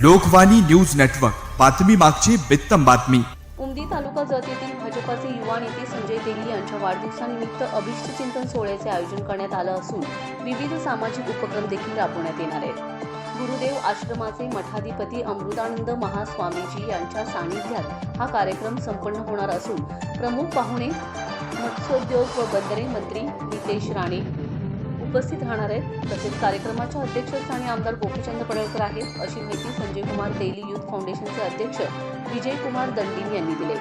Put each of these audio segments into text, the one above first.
Lokvani news network बातमी मागची बित्तम बातमी. उमदी तालुका जत येथील भाजपाचे युवा नेते संजय तेली यांच्या वाढदिवसानिमित्त अभिष्ट चिंतन सोहळ्याचे आयोजन करण्यात आलं असून विविध सामाजिक उपक्रम देखील राबवण्यात येणार आहेत. गुरुदेव आश्रमाचे मठाधिपती अमृतानंद महास्वामीजी यांच्या सानिध्यात हा कार्यक्रम संपन्न होणार असून प्रमुख पाहुणे मत्स्योद्योग व बंदरे मंत्री नितेश राणे उपस्थित राहणार आहेत. तसेच कार्यक्रमाच्या अध्यक्षस्थानी आमदार गोपीचंद पडळकर आहेत. अशी माहिती संजय कुमार तेली युथ फाउंडेशनचे अध्यक्ष विजय कुमार दंडीन यांनी दिले.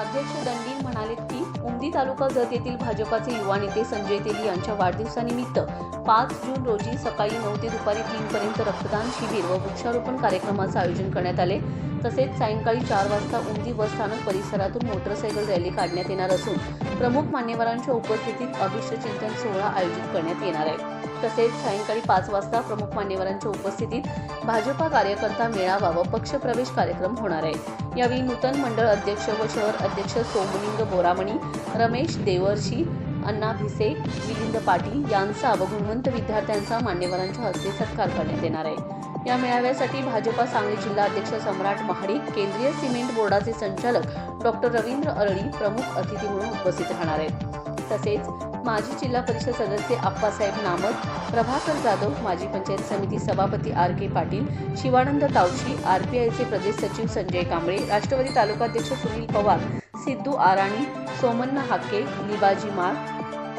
अध्यक्ष दंडीन म्हणाले की उमदी तालुका जत येथील भाजपाचे युवा नेते संजय तेली यांच्या वाढदिवसानिमित्त पाच जून रोजी सकाळी नऊ ते दुपारी तीन पर्यंत रक्तदान शिबिर व वृक्षारोपण कार्यक्रमाचं आयोजन करण्यात आले. तसेच सायंकाळी चार वाजता उमदी बसस्थानक परिसरातून मोटरसायकल रॅली काढण्यात येणार असून प्रमुख मान्यवरांच्या उपस्थितीत अभिष्ट चिंतन सोहळा आयोजित करण्यात येणार आहे. तसेच सायंकाळी पाच वाजता प्रमुख मान्यवरांच्या उपस्थितीत भाजपा कार्यकर्ता मेळावा व पक्षप्रवेश कार्यक्रम होणार आहे. यावेळी नूतन मंडळ अध्यक्ष व शहर अध्यक्ष सोमलिंग बोरामणी रमेश देवर्षी अण्णा भिसे मिलिंद पाटील यांचा व गुणवंत विद्यार्थ्यांचा मान्यवरांच्या हस्ते सत्कार करण्यात येणार आहे. या मेळाव्यासाठी भाजपा सांगली जिल्हा अध्यक्ष सम्राट महाडिक केंद्रीय सिमेंट बोर्डाचे संचालक डॉक्टर रवींद्र अरळी प्रमुख अतिथी म्हणून उपस्थित राहणार आहेत. तसेच माजी जिल्हा परिषद सदस्य आप्पासाहेब नामत प्रभाकर जाधव माजी पंचायत समिती सभापती आर के पाटील शिवानंद तावशी आरपीआयचे प्रदेश सचिव संजय कांबळे राष्ट्रवादी तालुकाध्यक्ष सुनील पवार सिद्धू आराणी सोमन्ना हाके लिबाजी माळ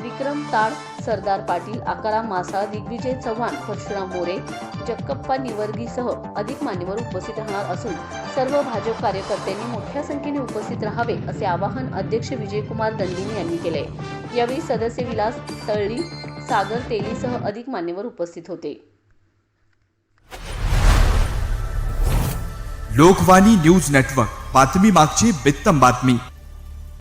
विक्रम ताड सरदार पाटील आकाराम मासा दिग्विजय चव्हाण परशुराम मोरे जक्कप्पा निवर्गीसह अधिक मान्यवर उपस्थित राहणार असून सर्व भाजप कार्यकर्त्यांनी मोठ्या संख्येने उपस्थित राहावे असे आवाहन अध्यक्ष विजयकुमार दंडिनी यांनी केले. यावेळी सदस्य विलास तळली सागर तेलीसह अधिक मान्यवर उपस्थित होते. लोकवाणी न्यूज नेटवर्क बातमी मागची बित्तम बातमी.